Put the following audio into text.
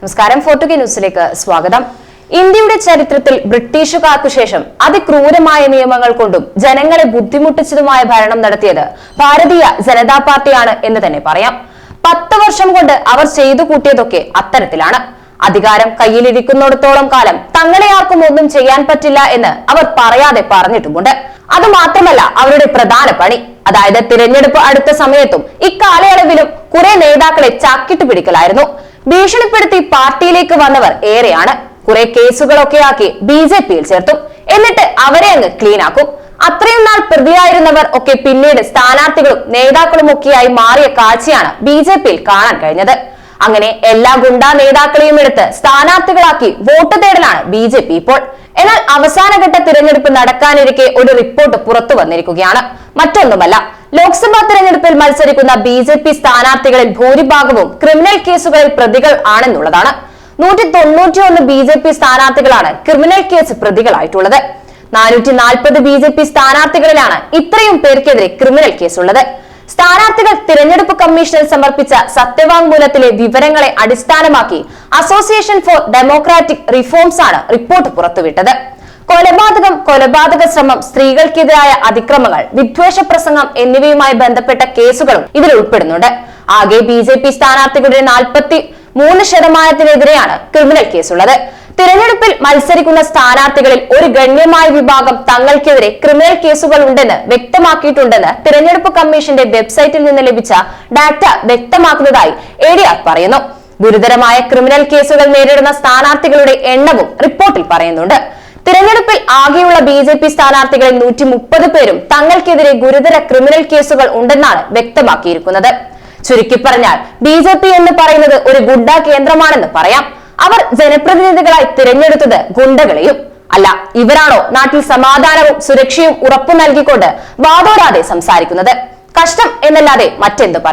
നമസ്കാരം. ഫോർട്ടുഗി ന്യൂസിലേക്ക് സ്വാഗതം. ഇന്ത്യയുടെ ചരിത്രത്തിൽ ബ്രിട്ടീഷുകാർക്കു ശേഷം അതിക്രൂരമായ നിയമങ്ങൾ കൊണ്ടും ജനങ്ങളെ ബുദ്ധിമുട്ടിച്ചതുമായ ഭരണം നടത്തിയത് ഭാരതീയ ജനതാ പാർട്ടിയാണ് എന്ന് തന്നെ പറയാം. പത്ത് വർഷം കൊണ്ട് അവർ ചെയ്തു കൂട്ടിയതൊക്കെ അത്തരത്തിലാണ്. അധികാരം കയ്യിലിരിക്കുന്നിടത്തോളം കാലം തങ്ങളെ ആർക്കും ഒന്നും ചെയ്യാൻ പറ്റില്ല എന്ന് അവർ പറയാതെ പറഞ്ഞിട്ടുമുണ്ട്. അത് മാത്രമല്ല അവരുടെ പ്രധാന പണി. അതായത് തിരഞ്ഞെടുപ്പ് അടുത്ത സമയത്തും ഇക്കാലയളവിലും കുറെ നേതാക്കളെ ചാക്കിട്ട് പിടിക്കലായിരുന്നു. ഭീഷണിപ്പെടുത്തി പാർട്ടിയിലേക്ക് വന്നവർ ഏറെയാണ്. കുറെ കേസുകളൊക്കെ ആക്കി ബി ജെ പിയിൽ ചേർത്തു. എന്നിട്ട് അവരെ അങ്ങ് ക്ലീൻ ആക്കും. അത്രയും നാൾ പ്രതിയായിരുന്നവർ ഒക്കെ പിന്നീട് സ്ഥാനാർത്ഥികളും നേതാക്കളും ഒക്കെയായി മാറിയ കാഴ്ചയാണ് ബി ജെ പിയിൽ കാണാൻ കഴിഞ്ഞത്. അങ്ങനെ എല്ലാ ഗുണ്ടാ നേതാക്കളെയും എടുത്ത് സ്ഥാനാർത്ഥികളാക്കി വോട്ട് തേടലാണ് ബി ജെ പി ഇപ്പോൾ. എന്നാൽ അവസാനഘട്ട തിരഞ്ഞെടുപ്പ് നടക്കാനിരിക്കെ ഒരു റിപ്പോർട്ട് പുറത്തു വന്നിരിക്കുകയാണ്. മറ്റൊന്നുമല്ല ലോക്സഭാ തെരഞ്ഞെടുപ്പിൽ മത്സരിക്കുന്ന ബി ജെ പി സ്ഥാനാർത്ഥികളിൽ ഭൂരിഭാഗവും ക്രിമിനൽ കേസുകളിൽ പ്രതികൾ ആണെന്നുള്ളതാണ്. നൂറ്റി തൊണ്ണൂറ്റിയൊന്ന് ബി ജെ പി സ്ഥാനാർത്ഥികളാണ് ക്രിമിനൽ കേസ് പ്രതികളായിട്ടുള്ളത്. നാനൂറ്റി നാൽപ്പത് ബി ജെ പി സ്ഥാനാർത്ഥികളിലാണ് ഇത്രയും പേർക്കെതിരെ ക്രിമിനൽ കേസുള്ളത്. സ്ഥാനാർത്ഥികൾ തിരഞ്ഞെടുപ്പ് കമ്മീഷനിൽ സമർപ്പിച്ച സത്യവാങ്മൂലത്തിലെ വിവരങ്ങളെ അടിസ്ഥാനമാക്കി അസോസിയേഷൻ ഫോർ ഡെമോക്രാറ്റിക് റിഫോംസ് ആണ് റിപ്പോർട്ട് പുറത്തുവിട്ടത്. കൊലപാതകം കൊലപാതക ശ്രമം സ്ത്രീകൾക്കെതിരായ അതിക്രമങ്ങൾ വിദ്വേഷ പ്രസംഗം എന്നിവയുമായി ബന്ധപ്പെട്ട കേസുകളും ഇതിൽ ഉൾപ്പെടുന്നുണ്ട്. ആകെ ബി ജെ പി സ്ഥാനാർത്ഥികളുടെ നാൽപ്പത്തി മൂന്ന് ശതമാനത്തിനെതിരെയാണ് ക്രിമിനൽ കേസുള്ളത്. തിരഞ്ഞെടുപ്പിൽ മത്സരിക്കുന്ന സ്ഥാനാർത്ഥികളിൽ ഒരു ഗണ്യമായ വിഭാഗം തങ്ങൾക്കെതിരെ ക്രിമിനൽ കേസുകൾ ഉണ്ടെന്ന് വ്യക്തമാക്കിയിട്ടുണ്ടെന്ന് തിരഞ്ഞെടുപ്പ് കമ്മീഷന്റെ വെബ്സൈറ്റിൽ നിന്ന് ലഭിച്ച ഡാറ്റ വ്യക്തമാക്കുന്നതായി എ പറയുന്നു. ഗുരുതരമായ ക്രിമിനൽ കേസുകൾ നേരിടുന്ന സ്ഥാനാർത്ഥികളുടെ എണ്ണവും റിപ്പോർട്ടിൽ പറയുന്നുണ്ട്. തിരഞ്ഞെടുപ്പിൽ ആകെയുള്ള ബി ജെ പി സ്ഥാനാർത്ഥികളിൽ നൂറ്റി മുപ്പത് പേരും തങ്ങൾക്കെതിരെ ഗുരുതര ക്രിമിനൽ കേസുകൾ ഉണ്ടെന്നാണ് വ്യക്തമാക്കിയിരിക്കുന്നത്. ചുരുക്കി പറഞ്ഞാൽ ബി ജെ പി എന്ന് പറയുന്നത് ഒരു ഗുണ്ട കേന്ദ്രമാണെന്ന് പറയാം. അവർ ജനപ്രതിനിധികളായി തിരഞ്ഞെടുത്തത് ഗുണ്ടകളെയും അല്ല ഇവരാണോ നാട്ടിൽ സമാധാനവും സുരക്ഷയും ഉറപ്പു നൽകിക്കൊണ്ട് വാദോരാതെ സംസാരിക്കുന്നത്? കഷ്ടം എന്നല്ലാതെ മറ്റെന്ത് പറയാം?